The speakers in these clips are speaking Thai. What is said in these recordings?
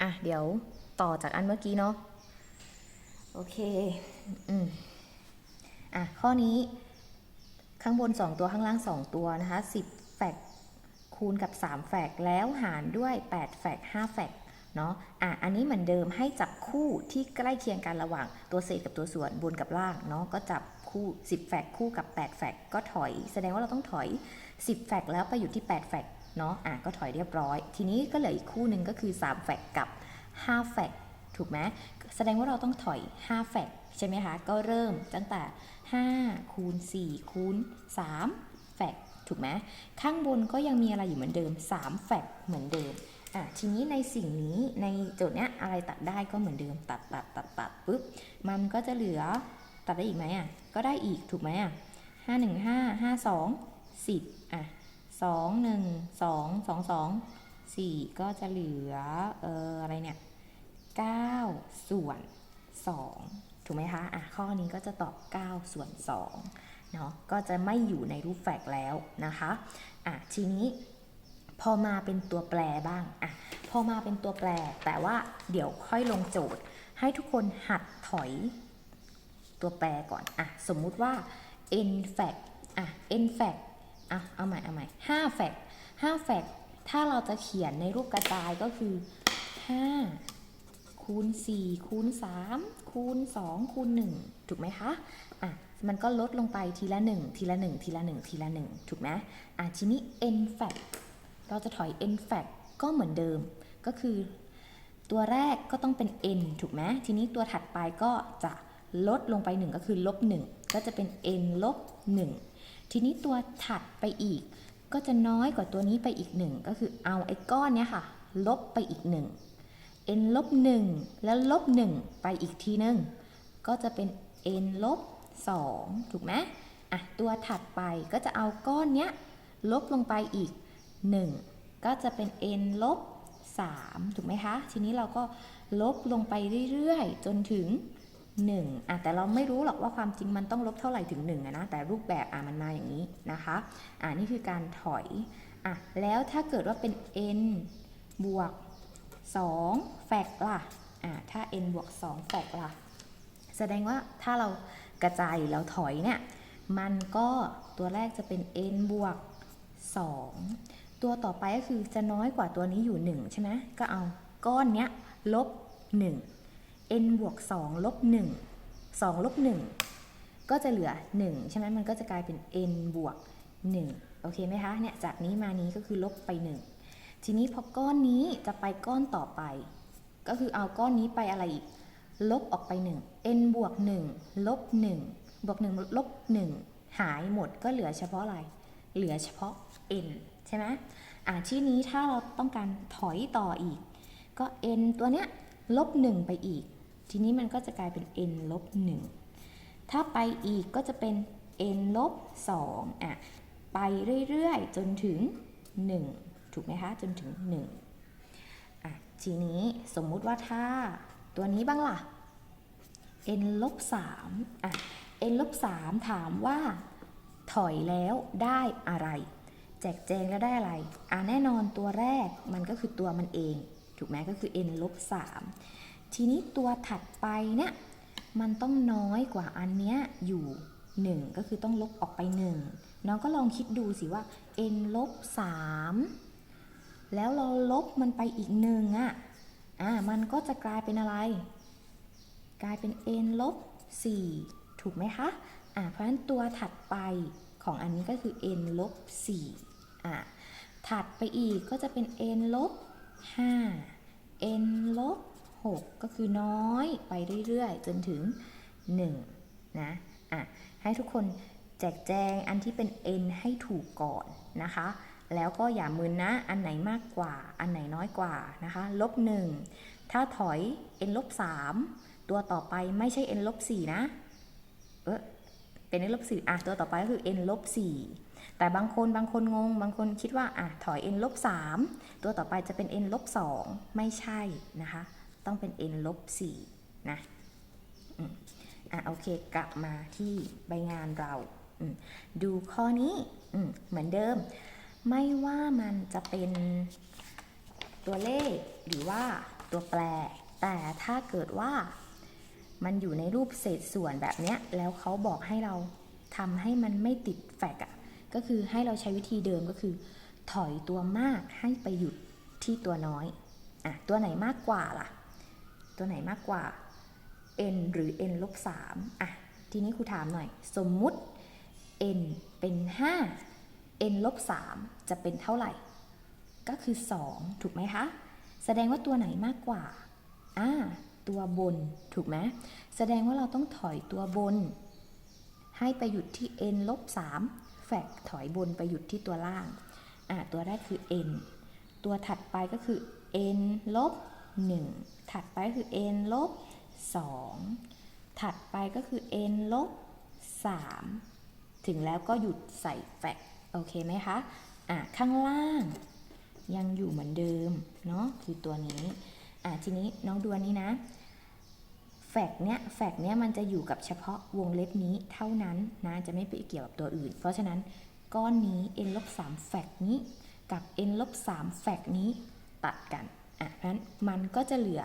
อะ เดี๋ยวต่อจากอันเมื่อกี้เนาะ โอเค อืมอะ ข้อนี้ข้างบน 2 ตัวข้างล่าง 2 ตัวนะคะ 10 แฟกคูณกับ 3 แฟกแล้วหารด้วย 8 แฟก5แฟกเนาะ อะ อันนี้เหมือนเดิมให้จับคู่ที่ใกล้เคียงกันระหว่างตัวเศษกับตัวส่วนบนกับล่างเนาะ ก็จับคู่ 10 แฟกคู่กับ 8 แฟกก็ถอย แสดงว่าเราต้องถอย 10 แฟกแล้วไปอยู่ที่ 8 แฟก เนาะอะก็ถอยเรียบร้อย ทีนี้ก็เหลืออีกคู่หนึ่งก็คือ3แฟกกับ5แฟกถูกไหมแสดงว่าเราต้องถอย5แฟกใช่ไหมคะก็เริ่มตั้งแต่ 5 คูณ 4 คูณ 3 แฟกถูกไหมข้างบนก็ยังมีอะไรอยู่เหมือนเดิม 3 แฟกเหมือนเดิมอะทีนี้ในสิ่งนี้ในโจทย์เนี้ยอะไรตัดได้ก็เหมือนเดิมตัดตัดตัดตัดปุ๊บมันก็จะเหลือตัดได้อีกไหมอะก็ได้อีกถูกไหมอะห้าหนึ่งห้าห้าสองสิบ สองหนึ่งสองสองสองสี่ก็จะเหลือเอออะไรเนี่ย9ส่วน2ถูกไหมคะอะข้อนี้ก็จะตอบ 9 ส่วน2เนาะก็จะไม่อยู่ในรูปแฟกแล้วนะคะอะทีนี้พอมาเป็นตัวแปรบ้างอะพอมาเป็นตัวแปร แต่ว่าเดี๋ยวค่อยลงโจทย์ ให้ทุกคนหัดถอยตัวแปรก่อนอะสมมุติว่า n fact อะ n fact อะ เอาใหม่ เอาใหม่5 fact 5 fact ถ้าเราจะเขียนในรูปกระจายก็คือ5คูณ4คูณ3คูณ2คูณ1ถูกไหมคะ อะ มันก็ลดลงไปทีละ1ทีละ1ทีละ1ทีละ1ถูกไหมอะ ทีนี้ n fact เราจะถอย n fact ก็เหมือนเดิม ก็คือ ตัวแรกก็ต้องเป็น n ถูกไหมทีนี้ตัวถัดไปก็จะลดลงไป1ก็คือลบ1ก็จะเป็น n ลบ1 ทีนี้ตัวถัดไปอีก ก็จะน้อยกว่าตัวนี้ไปอีก1ก็คือเอาไอ้ก้อนเนี้ยค่ะ ลบไปอีก1 n ลบ1แล้วลบ1ไปอีกทีนึง ก็จะเป็น n ลบ2ถูกไหมอะตัวถัดไปก็จะเอาก้อนเนี้ยลบลงไปอีก 1 ก็จะเป็น n ลบ3ถูกไหมคะ ทีนี้เราก็ลบลงไปเรื่อย ๆ จนถึง 1อะแต่เราไม่รู้หรอกว่าความจริงมันต้องลบเท่าไหร่ถึง1อะนะแต่รูปแบบอะมันมาอย่างนี้นะคะอะนี่คือการถอยอะแล้วถ้าเกิดว่าเป็น n บวก2แฟกล่ะอะถ้า n บวก2แฟกล่ะ แสดงว่าถ้าเรากระจายหรือเราถอยเนี่ยมันก็ตัวแรกจะเป็น n บวก 2 ตัวต่อไปก็คือจะน้อยกว่าตัวนี้อยู่ 1 ใช่ไหมก็เอาก้อนเนี้ยลบ 1 n บวก2ลบ1 2ลบ1ก็จะเหลือ 1 ใช่ไหมมันก็จะกลายเป็น n บวก1โอเคไหมคะเนี่ยจากนี้มานี้ก็คือลบไป 1 ทีนี้พอก้อนนี้จะไปก้อนต่อไป ก็คือเอาก้อนนี้ไปอะไรอีก ลบออกไป 1 n บวก1ลบ1บวก1ลบ1หายหมดก็เหลือเฉพาะอะไร เหลือเฉพาะ n ใช่ไหมอ่าที่นี้ถ้าเราต้องการถอยต่ออีก ก็ n ตัวเนี้ยลบ1ไปอีก ทีนี้มันก็จะกลายเป็น n ลบ1ถ้าไปอีกก็จะเป็น n ลบ2อะ ไปเรื่อยๆ จนถึง 1 ถูกไหมคะ จนถึง 1 อะ ทีนี้สมมุติว่าถ้าตัวนี้บ้างล่ะ n ลบ3อะ n ลบ3ถามว่า ถอยแล้วได้อะไร แจกแจงแล้วได้อะไร อะ แน่นอนตัวแรกมันก็คือตัวมันเอง ถูกไหมก็คือ n ลบ3 ทีนี้ตัวถัดไปเนี่ยมันต้องน้อยกว่าอันเนี้ยอยู่ 1 ก็คือต้องลบออกไป 1 น้องก็ลองคิดดูสิว่า n ลบ3แล้วเราลบมันไปอีกหนึ่งอะอ่ามันก็จะกลายเป็นอะไร กลายเป็น n ลบ4ถูกไหมคะอ่าเพราะฉะนั้นตัวถัดไปของอันนี้ก็คือ n ลบ4อ่าถัดไปอีกก็จะเป็น n ลบ5 n ลบ 6 ก็คือน้อยไปเรื่อยๆ จนถึง 1 นะ อะ ให้ทุกคนแจกแจงอันที่เป็น n ให้ถูกก่อนนะคะ แล้วก็อย่ามึนนะ อันไหนมากกว่า อันไหนน้อยกว่านะคะ ลบ 1 ถ้าถอย n ลบ3ตัวต่อไปไม่ใช่ n ลบ4นะ เออเป็น n ลบ4อะ ตัวต่อไปก็คือ n ลบ4แต่บางคนบางคนงง บางคนคิดว่าอะถอย n ลบ3ตัวต่อไปจะเป็น n ลบ2ไม่ใช่นะคะ ต้องเป็น n ลบ4นะอะโอเคกลับมาที่ใบงานเรา ดูข้อนี้เหมือนเดิม ไม่ว่ามันจะเป็นตัวเลขหรือว่าตัวแปร แต่ถ้าเกิดว่ามันอยู่ในรูปเศษส่วนแบบเนี้ย แล้วเขาบอกให้เราทำให้มันไม่ติดแฟกอะก็คือให้เราใช้วิธีเดิมก็คือ ถอยตัวมากให้ไปหยุดที่ตัวน้อยอะตัวไหนมากกว่าล่ะ ตัวไหนมากกว่า n หรือ n ลบ3อะ ทีนี้ครูถามหน่อย สมมุติ n เป็น 5 n ลบ3จะเป็นเท่าไหร่ ก็คือ 2 ถูกไหมคะ แสดงว่าตัวไหนมากกว่า อ่า ตัวบน ถูกไหม แสดงว่าเราต้องถอยตัวบน ให้ไปหยุดที่ n ลบ3แฟกถอยบนไปหยุดที่ตัวล่าง อ่า ตัวแรกคือ n ตัวถัดไปก็คือ n ลบ 1 ถัดไปคือ n ลบ 2 ถัดไปก็คือ n ลบ 3 ถึงแล้วก็หยุดใส่แฟกโอเคไหมคะ อะ ข้างล่าง ยังอยู่เหมือนเดิม เนาะคือตัวนี้ อะ ทีนี้น้องดูอันนี้นะ แฟกเนี้ย แฟกเนี้ยมันจะอยู่กับเฉพาะวงเล็บนี้เท่านั้นนะ จะไม่ไปเกี่ยวกับตัวอื่น เพราะฉะนั้นก้อนนี้ n ลบ3แฟกนี้ กับ n ลบ3แฟกนี้ตัดกัน อะนั้นมันก็จะเหลือ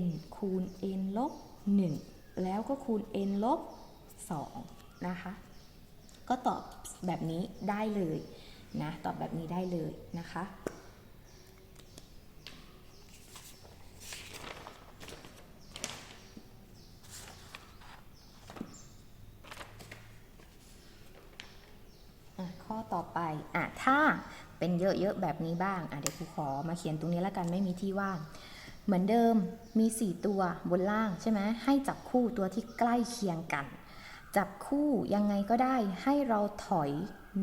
n คูณ n ลบ 1 แล้วก็คูณ n ลบ 2 นะคะ ก็ตอบแบบนี้ได้เลยนะ ตอบแบบนี้ได้เลยนะคะ ข้อต่อไปอะถ้า เป็นเยอะๆแบบนี้บ้างอะเดี๋ยวครูขอมาเขียนตรงนี้แล้วกันไม่มีที่ว่าง เหมือนเดิมมี 4 ตัวบนล่างใช่ไหมให้จับคู่ตัวที่ใกล้เคียงกัน จับคู่ยังไงก็ได้ให้เราถอย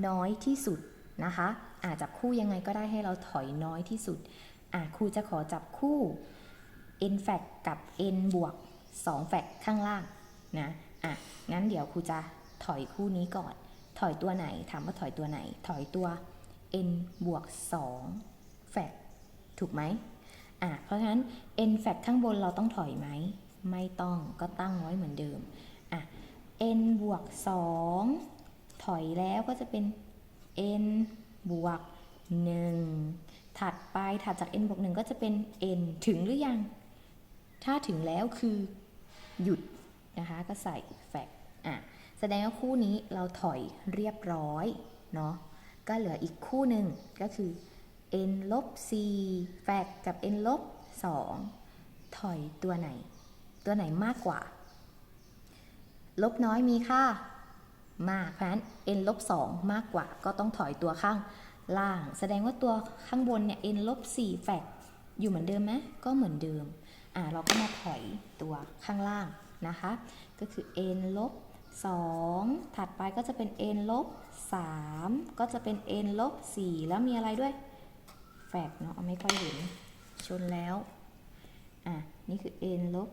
น้อยที่สุดนะคะอะจับคู่ยังไงก็ได้ให้เราถอยน้อยที่สุดอะครูจะขอจับคู่ n แฟกกับ n บวก2แฟกข้างล่างนะอะงั้นเดี๋ยวครูจะถอยคู่นี้ก่อน ถอยตัวไหน ถามว่าถอยตัวไหน ถอยตัว n บวก2แฟกถูกไหมอะเพราะฉะนั้น n แฟกข้างบนเราต้องถอยไหม ไม่ต้องก็ตั้งไว้เหมือนเดิมอะ n บวก2ถอยแล้วก็จะเป็น n บวก1ถัดไปถัดจาก n บวก1ก็จะเป็น n ถึงหรือยัง ถ้าถึงแล้วคือหยุดนะคะก็ใส่แฟกอะแสดงว่าคู่นี้เราถอยเรียบร้อยเนาะ ก็เหลืออีกคู่หนึ่งก็คือ n ลบ4แฟกกับ n ลบ 2 ถอยตัวไหน ตัวไหนมากกว่า ลบน้อยมีค่ามาก เพราะฉะนั้น n ลบ 2 มากกว่า ก็ต้องถอยตัวข้างล่าง แสดงว่าตัวข้างบนเนี่ย n ลบ 4 แฟกอยู่เหมือนเดิมไหมก็เหมือนเดิม อ่าเราก็มาถอยตัวข้างล่างนะคะ ก็คือ n ลบ 2 ถัดไปก็จะเป็น n ลบ3ก็จะเป็น n ลบ4แล้วมีอะไรด้วย แฟกเนาะไม่ค่อยเห็น ชนแล้ว อะ นี่คือ n ลบ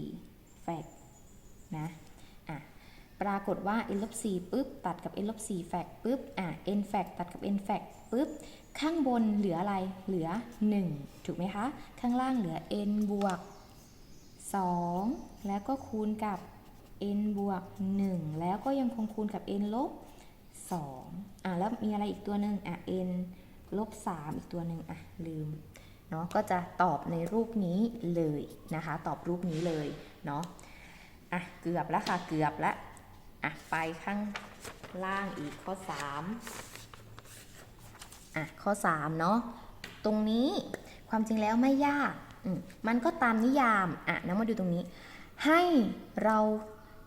4แฟกนะ อะ ปรากฏว่า n ลบ4ปุ๊บ ตัดกับ n ลบ4แฟกปุ๊บ อะ n แฟกตัดกับ n แฟกปุ๊บ ข้างบนเหลืออะไร เหลือ 1 ถูกไหมคะ ข้างล่างเหลือ n บวก 2 แล้วก็คูณกับ n บวก 1 แล้วก็ยังคงคูณกับ n ลบ 2 อะแล้วมีอะไรอีกตัวหนึ่งอะ n ลบ 3 อีกตัวหนึ่งอะลืมเนาะก็จะตอบในรูปนี้เลยนะคะ ตอบรูปนี้เลยเนาะอะเกือบแล้วค่ะเกือบแล้วอะไปข้างล่างอีกข้อ 3อะข้อ 3 เนาะตรงนี้ความจริงแล้วไม่ยากมมันก็ตามนิยามอะนะมาดูตรงนี้ ให้เรา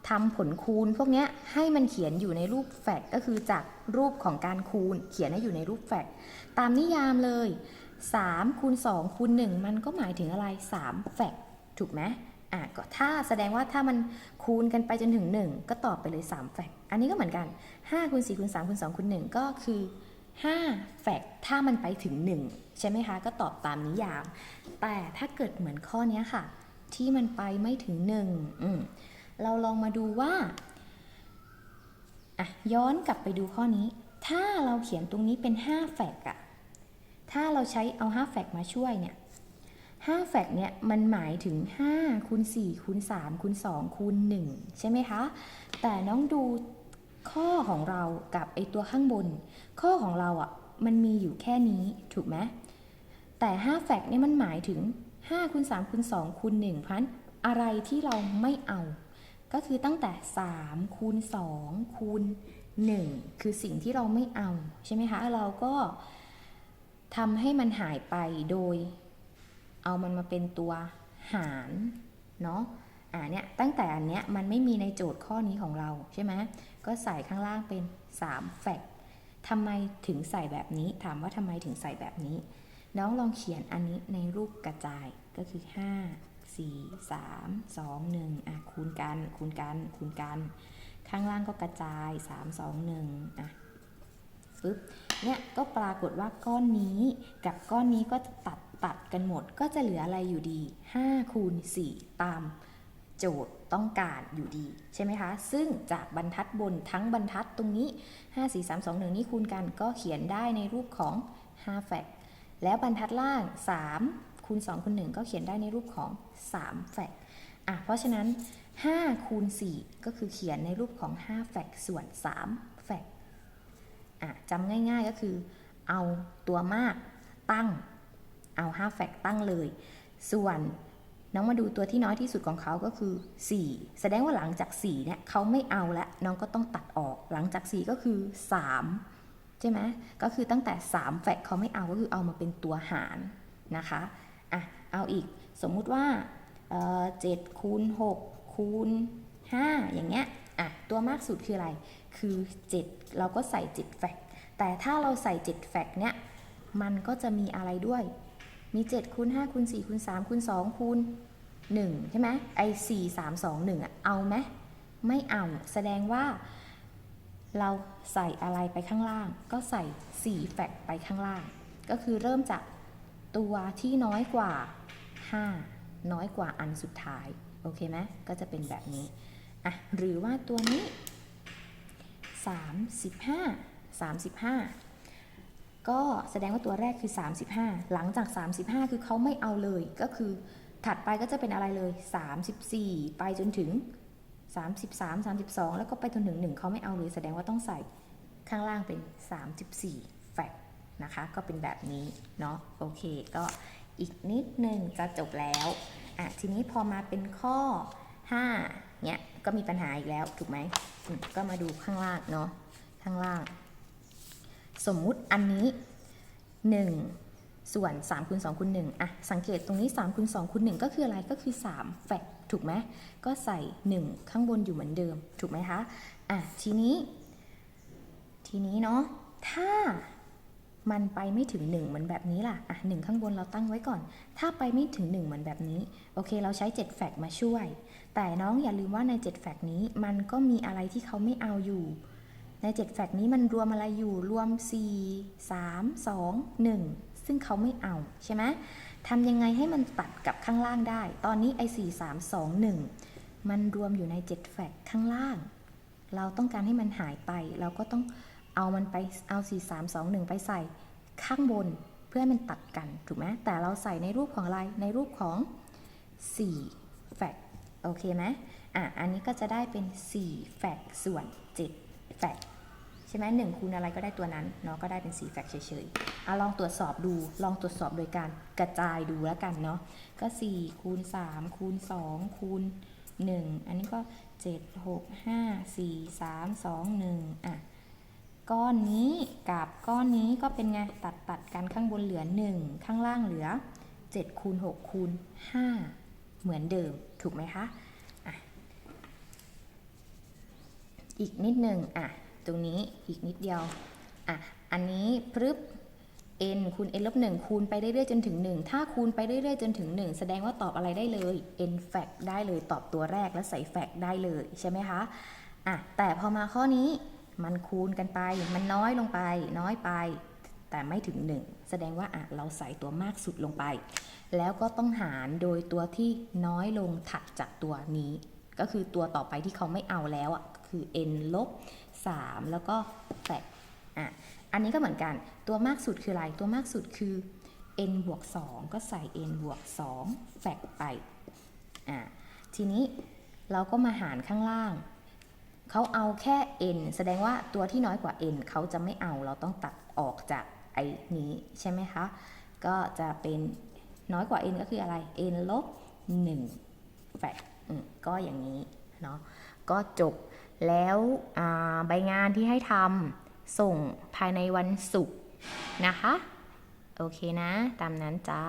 ทำผลคูณ พวกนี้ให้มันเขียนอยู่ในรูปแฟกก็คือจากรูปของการคูณ เขียนให้อยู่ในรูปแฟกตามนิยามเลย3คูณ2คูณ1มันก็หมายถึงอะไร 3 แฟกถูกไหมอะก็ถ้าแสดงว่าถ้ามันคูณกันไปจนถึง 1 ก็ตอบไปเลย 3 แฟกอันนี้ก็เหมือนกัน5คูณ4คูณ3คูณ2คูณ1ก็คือ5แฟกถ้ามันไปถึง 1 ใช่ไหมคะ ก็ตอบตามนิยาม แต่ถ้าเกิดเหมือนข้อนี้ค่ะ ที่มันไปไม่ถึง1อืม เราลองมาดูว่าอะย้อนกลับไปดูข้อนี้ ถ้าเราเขียนตรงนี้เป็น 5 แฟกอะถ้าเราใช้เอา 5 แฟกมาช่วยเนี่ย5แฟกเนี่ยมันหมายถึง5คูณ4คูณ3คูณ2คูณ1ใช่ไหมคะ แต่น้องดูข้อของเรากับไอตัวข้างบน ข้อของเราอะ่ะมันมีอยู่แค่นี้ถูกไหมแต่5แฟกเนี่ยมันหมายถึง5คูณ3คูณ2คูณ1เพราะฉะนั้นอะไรที่เราไม่เอา ก็คือตั้งแต่ 3 คูณ 2 คูณ 1 คือสิ่งที่เราไม่เอา ใช่ไหมคะ เราก็ทำให้มันหายไปโดย เอามันมาเป็นตัวหารเนาะอ่าเนี่ยตั้งแต่อันเนี้ยมันไม่มีในโจทย์ข้อนี้ของเราใช่ไหมก็ใส่ข้างล่างเป็น3แฟกทำไมถึงใส่แบบนี้ ถามว่าทำไมถึงใส่แบบนี้ น้องลองเขียนอันนี้ในรูปกระจายก็คือ 5 4 3 2 1อะคูณกัน คูณกัน คูณกัน ข้างล่างก็กระจาย 3 2 1อะปึ๊บ เนี่ยก็ปรากฏว่าก้อนนี้กับก้อนนี้ก็ตัดตัดกันหมด ก็จะเหลืออะไรอยู่ดี 5 คูณ 4 ตามโจทย์ต้องการอยู่ดี ใช่ไหมคะ ซึ่งจากบรรทัดบนทั้งบรรทัดตรงนี้ 5 4 3 2 1 นี่คูณกันก็เขียนได้ในรูปของ5แฟกแล้วบรรทัดล่าง 3 คูณ2คูณ1ก็เขียนได้ในรูปของ3แฟกอะเพราะฉะนั้น5คูณ4ก็คือเขียนในรูปของ5แฟกส่วน3แฟกอะจำง่ายๆก็คือ เอาตัวมากตั้ง เอา5แฟกต์ตั้งเลย ส่วนน้องมาดูตัวที่น้อยที่สุดของเขาก็คือ 4 แสดงว่าหลังจาก4เนี่ยเขาไม่เอาแล้วน้องก็ต้องตัดออก หลังจาก 4 ก็คือ 3 ใช่ไหมก็คือตั้งแต่ 3 แฟกเขาไม่เอาก็คือเอามาเป็นตัวหารนะคะ อะเอาอีกสมมุติว่าเอ่อ7คูณ6คูณ5อย่างเงี้ยอะตัวมากสุดคืออะไร คือ 7 เราก็ใส่7แฟกแต่ถ้าเราใส่7แฟกเนี่ยมันก็จะมีอะไรด้วย มี7คูณ5คูณ4คูณ3คูณ2คูณ1ใช่ไหมไอ้4 3 2 1อะเอาไหมไม่เอาแสดงว่า เราใส่อะไรไปข้างล่าง ก็ใส่ 4 แฟกไปข้างล่าง ก็คือเริ่มจาก ตัวที่น้อยกว่า 5 น้อยกว่าอันสุดท้าย โอเคไหมก็จะเป็นแบบนี้อะหรือว่าตัวนี้ 35 35 ก็แสดงว่าตัวแรกคือ 35 หลังจาก 35 คือเขาไม่เอาเลยก็คือถัดไปก็จะเป็นอะไรเลย 34 ไปจนถึง 33 32 แล้วก็ไปจนถึง1เขาไม่เอาเลย แสดงว่าต้องใส่ข้างล่างเป็น 34 แฟก นะคะ ก็เป็นแบบนี้เนาะโอเค ก็อีกนิดนึงจะจบแล้วอะทีนี้พอมาเป็นข้อ 5เนี่ยก็มีปัญหาอีกแล้วถูกไหมมก็มาดูข้างล่างเนาะข้างล่าง สมมุติอันนี้ 1 ส่วน3คูณ2คูณ1อะสังเกตตรงนี้3คูณ2คูณ1ก็คืออะไรก็คือ3แฟกถูกไหมก็ใส่ 1 ข้างบนอยู่เหมือนเดิม ถูกไหมคะอะทีนี้ ทีนี้เนาะถ้า มันไปไม่ถึง 1 เหมือนแบบนี้ล่ะ อะ1ข้างบนเราตั้งไว้ก่อน ถ้าไปไม่ถึง 1 เหมือนแบบนี้ โอเค เราใช้ 7 แฟกมาช่วย แต่น้องอย่าลืมว่าใน 7 แฟกนี้ มันก็มีอะไรที่เขาไม่เอาอยู่ ใน 7 แฟกนี้มันรวมอะไรอยู่ รวม 4 3 2 1 ซึ่งเขาไม่เอาใช่ไหมทำยังไงให้มันตัดกับข้างล่างได้ ตอนนี้ไอ้4 3 2 1 มันรวมอยู่ใน 7 แฟกข้างล่าง เราต้องการให้มันหายไป เราก็ต้อง เอามันไปเอา 4 3 2 1 ไปใส่ข้างบนเพื่อให้มันตัดกัน ถูกไหมแต่เราใส่ในรูปของอะไร ในรูปของ4แฟกโอเคไหมอะ อันนี้ก็จะได้เป็น4แฟกส่วน7แฟกใช่ไหมหนึ่งคูณอะไรก็ได้ตัวนั้นเนาะก็ได้เป็น4แฟกเฉยๆเอาลองตรวจสอบดูลองตรวจสอบโดยการกระจายดูแล้วกันเนาะก็ 4 คูณ 3 คูณ 2 คูณ 1 อันนี้ก็ 7 6 5 4 3 2 1อะ ก้อนนี้กับก้อนนี้ก็เป็นไงตัดตัดกันข้างบนเหลือ 1 ข้างล่างเหลือ7คูณ6คูณ5เหมือนเดิมถูกไหมคะอะอีกนิดหนึ่งอะตรงนี้อีกนิดเดียวอะอันนี้พรึบ n คูณ n ลบ1คูณไปเรื่อยๆจนถึง 1 ถ้าคูณไปเรื่อยๆจนถึง 1 แสดงว่าตอบอะไรได้เลย n fact ได้เลยตอบตัวแรกแล้วใส่ fact ได้เลยใช่ไหมคะอะแต่พอมาข้อนี้ มันคูณกันไป มันน้อยลงไป น้อยไป แต่ไม่ถึง 1 แสดงว่าอะเราใส่ตัวมากสุดลงไป แล้วก็ต้องหารโดยตัวที่น้อยลงถัดจากตัวนี้ ก็คือตัวต่อไปที่เขาไม่เอาแล้วอะคือ n ลบ 3 แล้วก็แฟกอะ อันนี้ก็เหมือนกัน ตัวมากสุดคืออะไร ตัวมากสุดคือ n บวก 2 ก็ใส่ n บวก2แฟกไป อะ ทีนี้เราก็มาหารข้างล่าง เขาเอาแค่ n แสดงว่าตัวที่น้อยกว่า n เขาจะไม่เอาเราต้องตัดออกจากไอ้นี้ใช่ไหมคะ ก็จะเป็นน้อยกว่า n ก็คืออะไร n ลบ1แฟกก็อย่างนี้เนาะก็จบแล้วใบงานที่ให้ทำส่งภายในวันศุกร์นะคะ โอเคนะ ตามนั้นจ้า